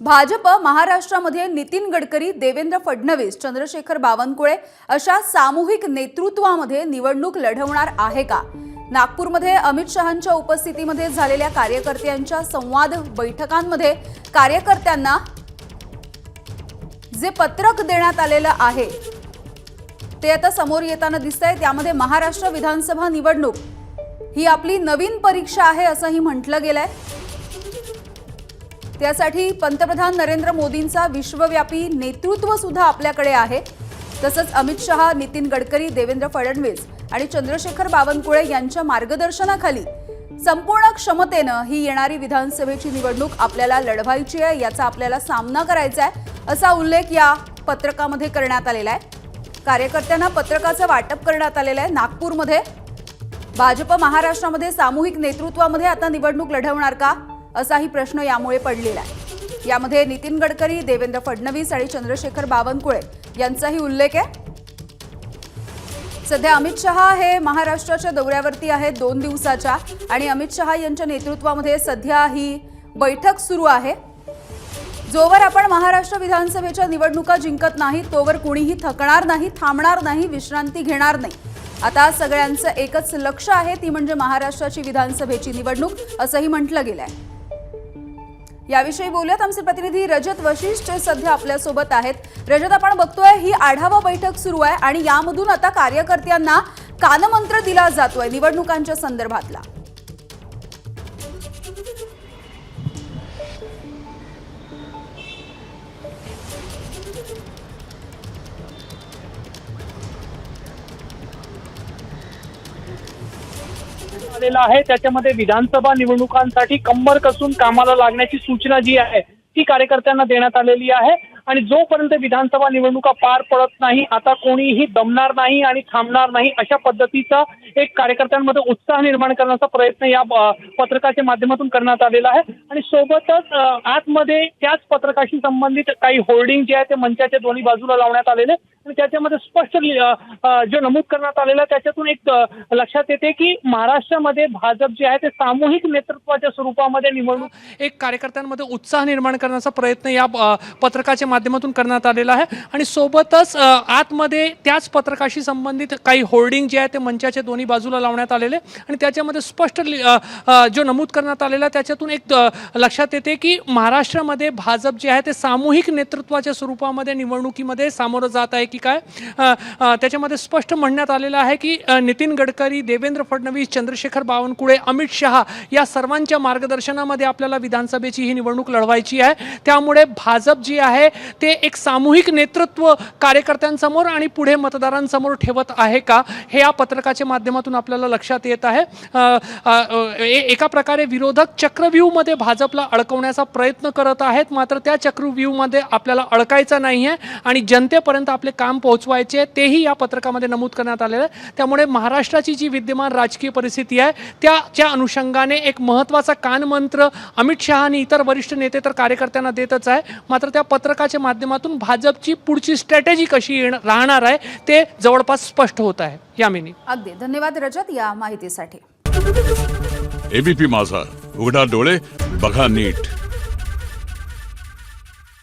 भाजप महाराष्ट्रामध्ये नितीन गडकरी देवेंद्र फडणवीस चंद्रशेखर बावनकुळे अशा सामूहिक नेतृत्वामध्ये निवडणूक लढवणार आहे का? नागपूरमध्ये अमित शहांच्या उपस्थितीमध्ये झालेल्या कार्यकर्त्यांच्या संवाद बैठकांमध्ये कार्यकर्त्यांना जे पत्रक देण्यात आलेलं आहे ते आता समोर येताना दिसतंय. त्यामध्ये महाराष्ट्र विधानसभा निवडणूक ही आपली नवीन परीक्षा आहे असंही म्हटलं गेलंय. त्यासाठी पंतप्रधान नरेंद्र मोदींचा विश्वव्यापी नेतृत्व सुद्धा आपल्याकडे आहे. तसंच अमित शहा नितीन गडकरी देवेंद्र फडणवीस आणि चंद्रशेखर बावनकुळे यांच्या मार्गदर्शनाखाली संपूर्ण क्षमतेनं ही येणारी विधानसभेची निवडणूक आपल्याला लढवायची आहे याचा आपल्याला सामना करायचा आहे असा उल्लेख या पत्रकामध्ये करण्यात आलेला आहे. कार्यकर्त्यांना पत्रकाचं वाटप करण्यात आलेलं आहे नागपूरमध्ये. भाजप महाराष्ट्रामध्ये सामूहिक नेतृत्वामध्ये आता निवडणूक लढवणार का? असाही प्रश्न यामुळे पडलेला आहे. यामध्ये नितीन गडकरी देवेंद्र फडणवीस आणि चंद्रशेखर बावनकुळे यांचाही उल्लेख आहे. सध्या अमित शहा हे महाराष्ट्राच्या दौऱ्यावरती आहेत दोन दिवसाच्या आणि अमित शहा यांच्या नेतृत्वामध्ये सध्या ही बैठक सुरू आहे. जोवर आपण महाराष्ट्र विधानसभेच्या निवडणुका जिंकत नाही तोवर कुणीही थकणार नाही थांबणार नाही विश्रांती घेणार नाही. आता सगळ्यांचं एकच लक्ष आहे ती म्हणजे महाराष्ट्राची विधानसभेची निवडणूक असंही म्हटलं गेलं आहे याविषयी बोलूयात. आमचे प्रतिनिधी रजत वशिष्ठ सध्या आपल्यासोबत आहेत. रजत आपण बघतोय ही आढावा बैठक सुरू आहे आणि यामधून आता कार्यकर्त्यांना कानमंत्र दिला जातोय निवडणुकांच्या संदर्भातला. आलेला आहे. त्याच्यामध्ये विधानसभा निवडणुकांसाठी कंबर कसून कामाला लागण्याची सूचना जी आहे ती कार्यकर्त्यांना देण्यात आलेली आहे. आणि जोपर्यंत विधानसभा निवडणुका पार पडत नाही आता कोणीही दमणार नाही आणि थांबणार नाही अशा पद्धतीचा एक कार्यकर्त्यांमध्ये उत्साह निर्माण करण्याचा प्रयत्न या पत्रकाच्या माध्यमातून करण्यात आलेला आहे. आणि सोबतच आतमध्ये त्याच पत्रकाशी संबंधित काही होर्डिंग जे आहे ते मंचाच्या दोन्ही बाजूला लावण्यात आलेले आणि त्याच्यामध्ये स्पष्ट जो नमूद करण्यात आलेला त्याच्यातून एक लक्षात येते की महाराष्ट्रामध्ये भाजप जे आहे ते सामूहिक नेतृत्वाच्या स्वरूपामध्ये निवडणूक एक कार्यकर्त्यांमध्ये उत्साह निर्माण करण्याचा प्रयत्न या पत्रकाच्या माध्यमातून करण्यात आलेला आहे. आणि सोबतच आतमध्ये त्याच पत्रकाशी संबंधित काही होर्डिंग जे आहे ते मंचाच्या दोन्ही बाजूला लावण्यात आलेले आणि त्याच्यामध्ये स्पष्ट लि- जो नमूद करण्यात आलेला त्याच्यातून एक लक्षात येते की महाराष्ट्रामध्ये भाजप जे आहे ते सामूहिक नेतृत्वाच्या स्वरूपामध्ये निवडणुकीमध्ये सामोरं जात आहे की काय? त्याच्यामध्ये स्पष्ट म्हणण्यात आलेलं आहे की नितीन गडकरी देवेंद्र फडणवीस चंद्रशेखर बावनकुळे अमित शहा या सर्वांच्या मार्गदर्शनामध्ये आपल्याला विधानसभेची ही निवडणूक लढवायची आहे. त्यामुळे भाजप जी आहे ते एक सामूहिक नेतृत्व कार्यकर्त्यांसमोर आणि पुढे मतदारांसमोर ठेवत आहे का? हे या पत्रकाच्या माध्यमातून आपल्याला लक्षात येत आहे. एका प्रकारे विरोधक चक्रव्यूहमध्ये भाजपला अडकवण्याचा प्रयत्न करत आहेत मात्र त्या चक्रव्यूहमध्ये आपल्याला अडकायचं नाही आहे आणि जनतेपर्यंत आपले काम पोहोचवायचे तेही या पत्रकामध्ये नमूद करण्यात आलेलं आहे. त्यामुळे महाराष्ट्राची जी विद्यमान राजकीय परिस्थिती आहे त्याच्या अनुषंगाने एक महत्त्वाचा कानमंत्र अमित शहा आणि इतर वरिष्ठ नेते तर कार्यकर्त्यांना देतच आहे. मात्र त्या पत्रकाच्या माध्यमातून भाजपची पुढची स्ट्रॅटेजी कशी येण- राहणार आहे ते जवळपास स्पष्ट होत आहे. यामिनी. अगदी. धन्यवाद रजत या माहितीसाठी. एबीपी माझा. उघडा डोळे बघा नीट.